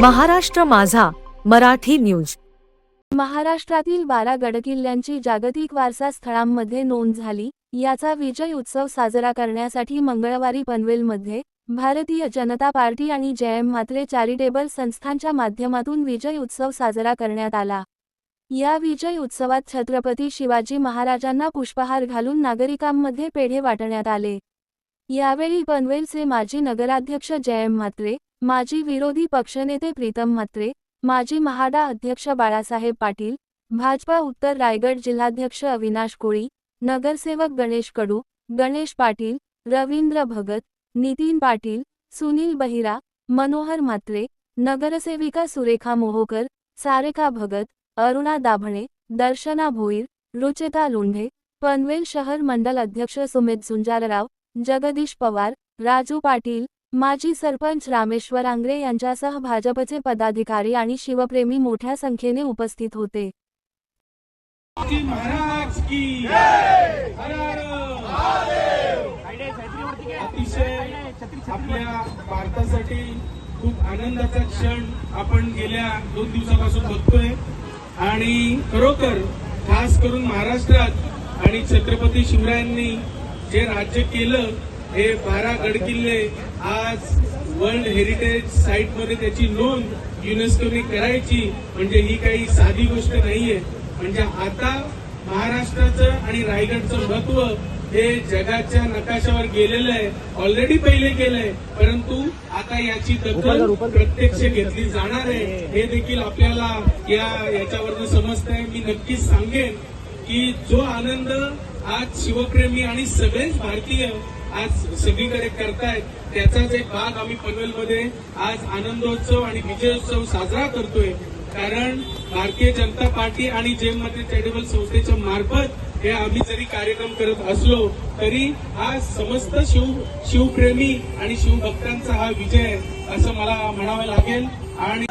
महाराष्ट्र माझा मराठी न्यूज. महाराष्ट्रातील बारा गडकिल्ल्यांची जागतिक वारसा स्थळांमध्ये नोंद झाली. याचा विजय उत्सव साजरा करण्यासाठी मंगळवारी पनवेलमध्ये भारतीय जनता पार्टी आणि जयम म्हात्रे चॅरिटेबल संस्थांच्या माध्यमातून विजय उत्सव साजरा करण्यात आला. या विजय उत्सवात छत्रपती शिवाजी महाराजांना पुष्पहार घालून नागरिकांमध्ये पेढे वाटण्यात आले. यावेळी पनवेलचे माजी नगराध्यक्ष जयम म्हात्रे माजी विरोधी पक्षनेते प्रीतम म्हात्रे माजी महाडा अध्यक्ष बाळासाहेब पाटील भाजपा उत्तर रायगड जिल्हाध्यक्ष अविनाश कोळी नगरसेवक गणेश कडू गणेश पाटील रवींद्र भगत नितीन पाटील सुनील बहिरा मनोहर म्हात्रे नगरसेविका सुरेखा मोहोकर सारेका भगत अरुणा दाभणे दर्शना भोईर रुचिता लोंढे पनवेल शहर मंडल अध्यक्ष सुमित झुंजारराव जगदीश पवार राजू पाटील माजी सरपंच रामेश्वर आंग्रे यांच्यासह भाजपचे पदाधिकारी आणि शिवप्रेमी मोठ्या संख्येने उपस्थित होते. की महाराज की हर हर अतिशय आपल्या भारतासाठी खूप आनंदाचा क्षण आपण गेल्या दोन दिवसापासून बघतोय. आणि खरोखर खास करून महाराष्ट्रात आणि छत्रपती शिवरायांनी जे राज्य केलं हे बारा गडकिल्ले आज वर्ल्ड हेरिटेज साईटमध्ये त्याची नोंद युनेस्कोने करायची. म्हणजे ही काही साधी गोष्ट नाहीये. म्हणजे आता महाराष्ट्राचं आणि रायगडचं महत्त्व हे जगाच्या नकाशावर गेलेलं आहे. ऑलरेडी पहिले गेलंय. परंतु आता याची दखल प्रत्यक्ष घेतली जाणार आहे. हे देखील आपल्याला या याच्यावरनं समजतंय. मी नक्कीच सांगेन की जो आनंद आज शिवप्रेमी आणि सगळेच भारतीय आज सगळीकडे करतायत. त्याचाच एक भाग आम्ही पनवेलमध्ये आज आनंदोत्सव आणि विजयोत्सव साजरा करतोय. कारण भारतीय जनता पार्टी आणि जेममध्ये चॅरिटेबल संस्थेच्या मार्फत हे आम्ही जरी कार्यक्रम करत असलो तरी हा समस्त शिव शिवप्रेमी आणि शिवभक्तांचा हा विजय आहे असं मला म्हणावं लागेल. आणि